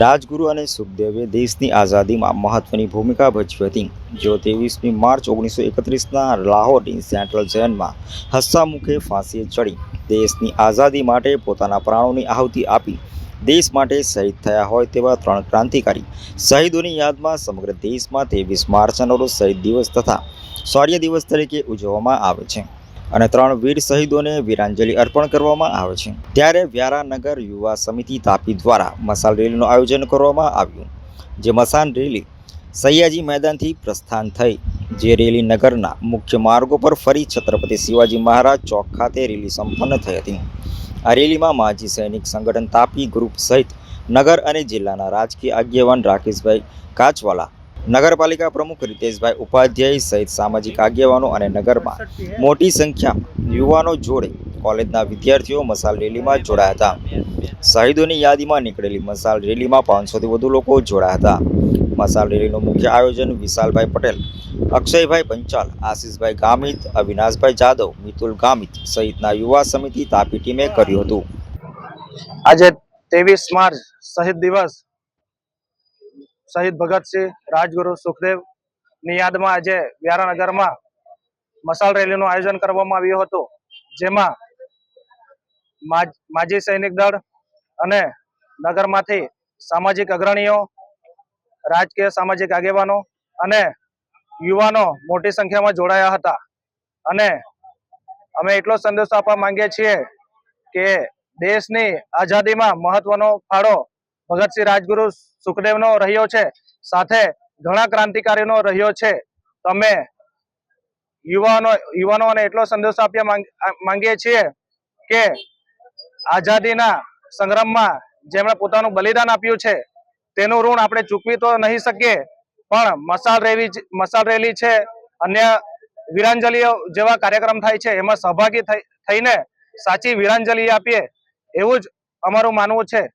રાજગુરુ અને સુખદેવે દેશની આઝાદીમાં મહત્વની ભૂમિકા ભજવી હતી. જો ત્રેવીસમી માર્ચ ઓગણીસો એકત્રીસના લાહોરની સેન્ટ્રલ જેલમાં હસ્સામુખે ફાંસીએ ચડી. દેશની આઝાદી માટે પોતાના પ્રાણોની આહુતિ આપી. દેશ માટે શહીદ થયા હોય તેવા ત્રણ ક્રાંતિકારી. શહીદોની યાદમાં સમગ્ર દેશમાં ત્રેવીસ માર્ચનો શહીદ દિવસ તથા શૌર્ય દિવસ તરીકે ઉજવવામાં આવે છે. અને ત્રણ વીર શહીદોને વીરાંજલિ અર્પણ કરવામાં આવે છે. ત્યારે વ્યારાનગર યુવા સમિતિ તાપી દ્વારા મસાલ રેલીનું આયોજન કરવામાં આવ્યું, જે મસાન રેલી સૈયાજી મેદાનથી પ્રસ્થાન થઈ, જે રેલી નગરના મુખ્ય માર્ગો પર ફરી છત્રપતિ શિવાજી મહારાજ ચોક ખાતે રેલી સંપન્ન થઈ હતી. આ રેલીમાં માજી સૈનિક સંગઠન તાપી ગ્રુપ સહિત નગર અને જિલ્લાના રાજકીય આગેવાન રાકેશભાઈ કાચવાલા નગરપાલિકા પ્રમુખ રીતેશભાઈ ઉપાધ્યાય સહિત સામાજિક આગેવાનો અને નગરમાં મોટી સંખ્યામાં યુવાનો જોડે કોલેજના વિદ્યાર્થીઓ મસાલ રેલીમાં જોડાયા હતા. શહીદોની યાદીમાં નીકળેલી મસાલ રેલીમાં પાંચસોથી વધુ લોકો જોડાયા હતા. મસાલ રેલીનું મુખ્ય આયોજન વિશાલભાઈ પટેલ, અક્ષયભાઈ પંચાલ, આશીષભાઈ ગામિત, અવિનાશભાઈ જાદવ, મિતુલ ગામિત સહિતના યુવા સમિતિ તાપી ટીમે કર્યું હતું. આજે ત્રેવીસ માર્ચ શહીદ દિવસ શહીદ ભગતસિંહ રાજગુરુ સુખદેવની યાદમાં આજે વ્યારાનગરમાં મસાલ રેલીનું આયોજન કરવામાં આવ્યું હતું, જેમાં માજી સૈનિક દળ અને નગરમાંથી સામાજિક અગ્રણીઓ, રાજકીય સામાજિક આગેવાનો અને યુવાનો મોટી સંખ્યામાં જોડાયા હતા. અને અમે એટલો સંદેશો આપવા માંગીએ છીએ કે દેશની આઝાદીમાં મહત્વનો ફાળો ભગતસિંહ રાજગુરુ સુખદેવનો રહ્યો છે. સાથે ઘણા ક્રાંતિકારીનો રહ્યો છે. તમે યુવાનો, યુવાનોને એટલો સંદેશો આપવા માંગ- માંગીએ છીએ કે આઝાદીના સંગ્રામમાં જેમણે પોતાનું બલિદાન આપ્યું છે, તેનું ઋણ આપણે ચૂકવી તો નહીં શકીએ, પણ મસાલ રેલી મસાલ રેલી છે, અન્ય વીરાંજલીઓ જેવા કાર્યક્રમ થાય છે, એમાં સહભાગી થઈ- થઈને સાચી વીરાંજલિ આપીએ, એવું જ અમારું માનવું છે.